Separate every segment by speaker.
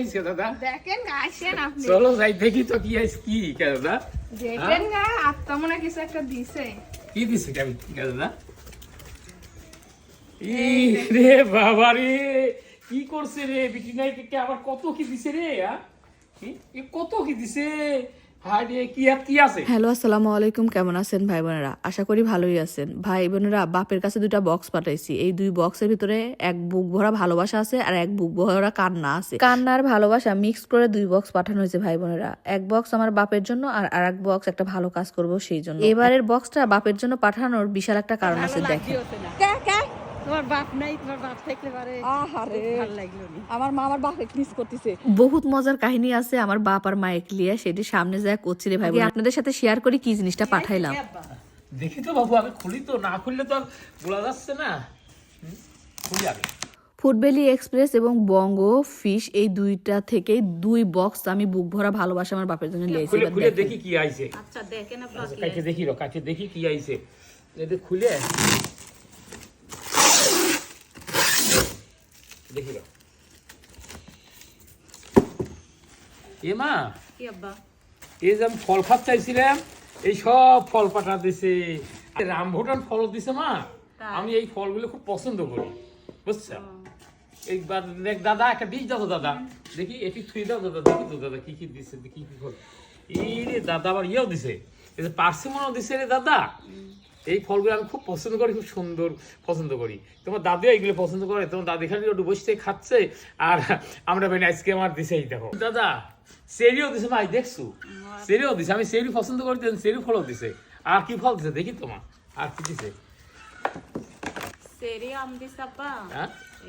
Speaker 1: হয়েছে দাদা।
Speaker 2: দেখেন আসেন আপনি।
Speaker 1: চলো যাই দেখি তো কি কি দাদা?
Speaker 2: দেখেন গা আত্মা মনে কিছু একটা দিছে।
Speaker 1: কি দিছে কেমন দাদা? রে বাবা রে কি করছে রে? বিটি আবার কত কি দিছে রে আ? কত কি দিছে? হায়
Speaker 3: হ্যালো আসসালামু আলাইকুম। কেমন আছেন ভাই বোনেরা? আশা করি ভালোই আছেন। ভাই বোনেরা বাপের কাছে দুইটা বক্স পাঠাইছি। এই দুই বক্সের ভিতরে এক বুক ভরা ভালোবাসা আছে আর এক বুক ভরা কান্না আছে। কান্নার ভালোবাসা মিক্স করে দুই বক্স পাঠানো হয়েছে ভাই বোনেরা। এক বক্স আমার বাপের জন্য আর আর এক বক্স একটা ভালো কাজ করব সেই জন্য। এবারের বক্সটা বাপের জন্য পাঠানোর বিশাল একটা কারণ আছে দেখেন।
Speaker 4: তোমার বাপ নাই তোমার বাপ থাকলে পারে
Speaker 3: আহারে।
Speaker 4: ভালো লাগল
Speaker 3: আমার মা আমার বাপকে মিস করতেছে। বহুত মজার কাহিনী আছে আমার বাপ আর মায়ের লিয়ে সেটি সামনে যায় করছি রে ভাই আপনাদের সাথে শেয়ার করি কি জিনিসটা পাঠাইলাম?
Speaker 1: দেখি তো বাবু আমি খুলি তো না খুললে তো বলা যাচ্ছে না। হুম? খুলি আগে।
Speaker 3: ফুডবেলি এক্সপ্রেস এবং বঙ্গ ফিশ এই দুইটা থেকে দুই বক্স আমি বুক ভরা ভালোবাসা আমার বাপের জন্য লিয়েছি
Speaker 1: খুলে খুলে দেখি কি আইছে।
Speaker 4: আচ্ছা দেখেন আপনার
Speaker 1: আচ্ছা, কাছে দেখি রো কাছে দেখি কি আইছে। এটা খুলে। দেখি রো এ মা
Speaker 4: কি আব্বা?
Speaker 1: এই যে আমি ফল খাত চাইছিলাম এই সব ফল পাঠা দিছে। রামভুটান ফল দিছে মা। আমি এই ফলগুলো খুব পছন্দ করি বুঝছ? এইবার দেখ দাদা একটা দিস দাও দাদা। দেখি এটি থুই দাও দাদা দেখি তো দাদা কি কি দিছে কি কি ফল। এই রে দাদা আবার ইয়েও দিছে। এই যে পার্সিমনও দিছে রে দাদা। এই ফলগুলো আমি খুব পছন্দ করি খুব সুন্দর পছন্দ করি। তোমার দাদিও এইগুলো পছন্দ করে তোমার দাদি খালি একটু বসে খাচ্ছে আর আমরা বেন আইসক্রিম আর দিছে এই দেখো। দাদা সেরিও দিছে ভাই দেখছ? সেরিও দিছে আমি সেরি পছন্দ করি সেরি ফলও দিছে। আর কি ফল দিছে দেখি তোমার আর কি দিছে?
Speaker 4: সেরি আম দিস আব্বা
Speaker 1: হ্যাঁ?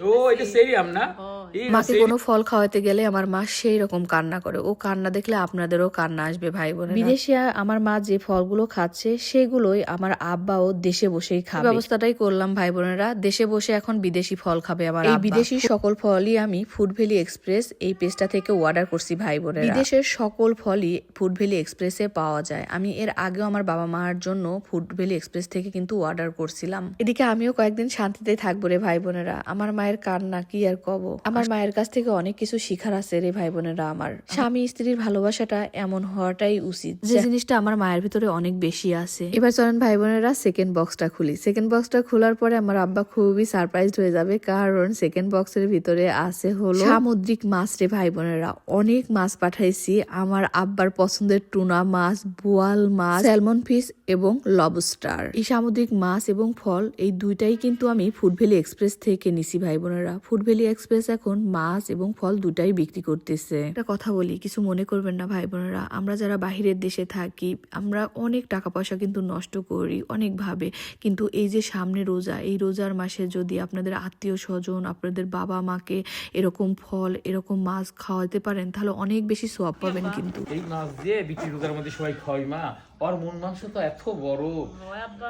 Speaker 1: ও এটা সেরি আম না? না,
Speaker 3: মাকে কোনো ফল খাওয়াতে গেলে আমার মা সেই রকম কান্না করে। ও কান্না দেখলে আপনাদেরও কান্না আসবে ভাই বোন বিদেশে আমার মা যে ফলগুলো খাচ্ছে সেগুলোই আমার আব্বাও দেশে বসেই খাবে। ব্যবস্থাটাই করলাম ভাই বোনেরা দেশে বসে এখন বিদেশি ফল খাবে আমার এই বিদেশি সকল ফলই আমি ফুড ভ্যালি এক্সপ্রেস এই পেজটা থেকে অর্ডার করছি ভাই বোনেরা বিদেশের সকল ফলই ফুড ভ্যালি এক্সপ্রেসে পাওয়া যায়। আমি এর আগেও আমার বাবা মার জন্য ফুড ভ্যালি এক্সপ্রেস থেকে কিন্তু অর্ডার করছিলাম। এদিকে আমিও কয়েকদিন শান্তিতে থাকব রে ভাই বোনেরা আমার মায়ের কান্না কি আর কব? আমার মায়ের কাছ থেকে অনেক কিছু শিখার আছে রে ভাই বোনেরা আমার স্বামী স্ত্রীর ভালোবাসাটা এমন হওয়াটাই উচিত যে জিনিসটা আমার মায়ের ভিতরে অনেক বেশি আছে। এবার চলেন ভাই বোনেরা সেকেন্ড বক্সটা খুলি। সেকেন্ড বক্সটা খোলার পরে আমার আব্বা খুবই সারপ্রাইজড হয়ে যাবে কারণ সেকেন্ড বক্সের ভিতরে আছে হলো সামুদ্রিক মাছ রে ভাই বোনেরা অনেক মাছ পাঠাইছি। আমার আব্বার পছন্দের টুনা মাছ বোয়াল মাছ স্যালমন ফিশ এবং লবস্টার এই সামুদ্রিক মাছ এবং ফল এই দুইটাই কিন্তু আমি ফুড ভ্যালি এক্সপ্রেস থেকে নিছি ভাই বোনেরা ফুড ভ্যালি এক্সপ্রেস এখন মাছ এবং ফল দুটাই বিক্রি করতেছে। একটা কথা বলি কিছু মনে করবেন না ভাই বোনেরা আমরা যারা বাহিরের দেশে থাকি আমরা অনেক টাকা পয়সা কিন্তু নষ্ট করি অনেকভাবে। কিন্তু এই যে সামনে রোজা এই রোজার মাসে যদি আপনাদের আত্মীয় স্বজন আপনাদের বাবা মাকে এরকম ফল এরকম মাছ খাওয়াতে পারেন তাহলে অনেক বেশি সোয়াব পাবেন কিন্তু।
Speaker 1: এই মাছ দিয়ে বিক্রি রোজার মধ্যে সবাই খাওয়াই মা। ওর মন মাংস তো এত বড়।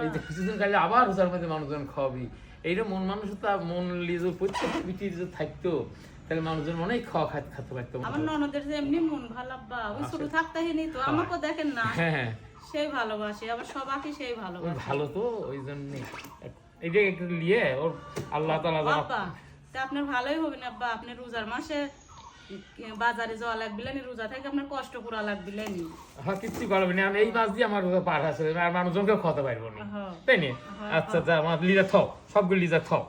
Speaker 1: এই যে কিছুদিন কালে আবার রোজার মধ্যে মানুষজন খাওয়াবি। এইটা মন মানুষ তো মন লিজো প্রত্যেক বিটি যদি থাকতো তাহলে মানুষজন অনেক খাওয়া খাইতে খেতে পারতো।
Speaker 4: আমার ননদের যে এমনি মন ভালো আব্বা ওই ছোট থাকতে হয়নি তো আমাকে দেখেন না।
Speaker 1: হ্যাঁ। হ্যাঁ
Speaker 4: সেই ভালোবাসে আবার সবাইকে সেই ভালোবাসে।
Speaker 1: ভালো তো ওই জন্য। এইটা একটু নিয়ে ওর আল্লাহ তালা
Speaker 4: আব্বা তা আপনার ভালোই হবে না আব্বা। আপনি রোজার মাসে বাজারে যাওয়া লাগবে না রোজা থাকে আপনার কষ্ট করা লাগবে না।
Speaker 1: হ্যাঁ কিচ্ছু করবে না। আমি এই মাছ দিয়ে আমার রোজা পার আছে আর মানুষজনকে খাওয়াতে পারব না।
Speaker 4: হ্যাঁ।
Speaker 1: তাই না? আচ্ছা যা আমার লিজা থক সবগুলো লিজা থাও